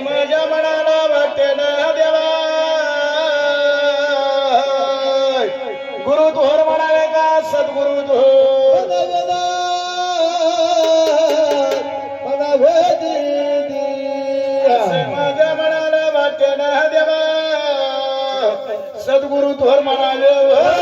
माझ्या मनाला वाटे देवा. गुरु धोर म्हणाले का सद्गुरु धोर गुरुधर मनाले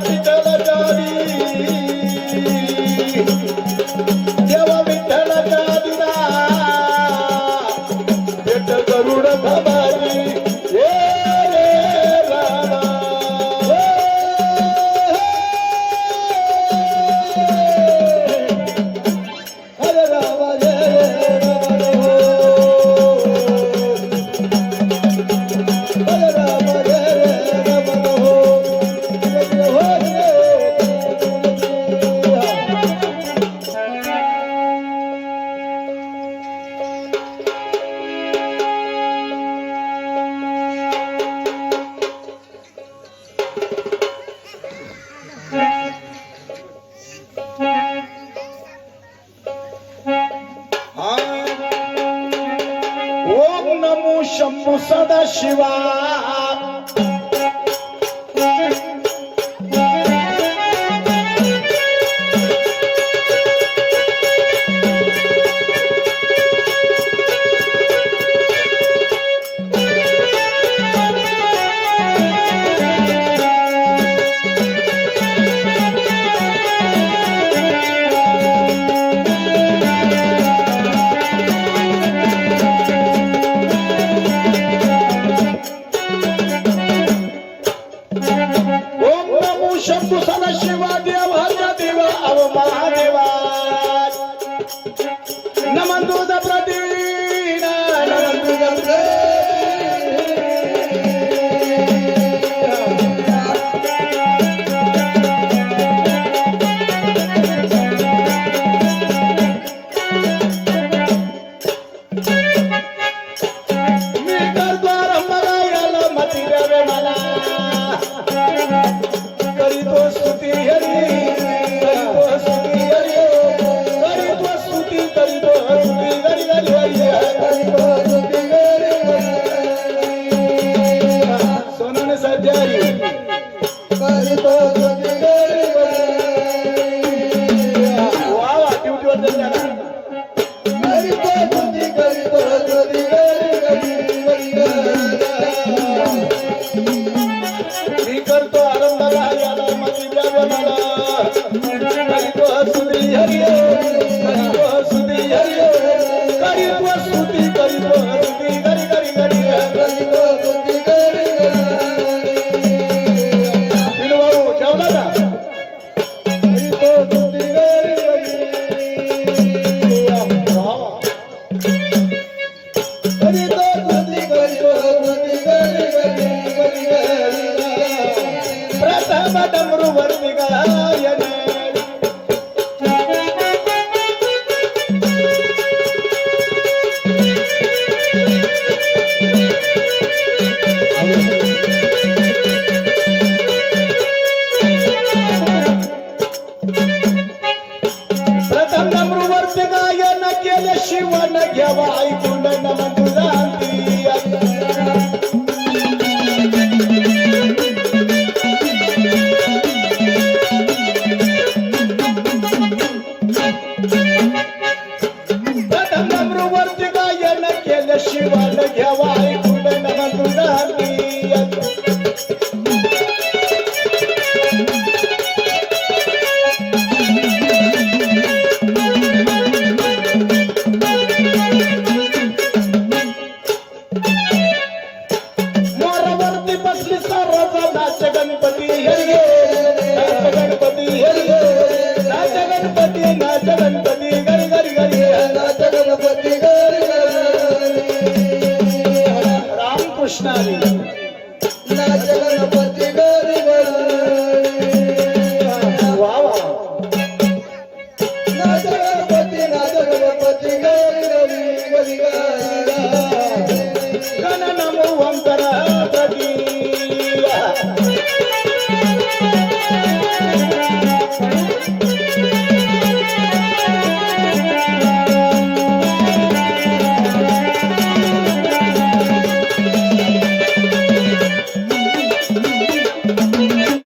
Sita 希望。ओम नमो शब्द सदा शिवा देव हर देवा अव महादेवा नमन दोदा प्रदेव ಕರಿತೋ ಜನಿಗಳ సబదమృ వర్మిగాయనే Ele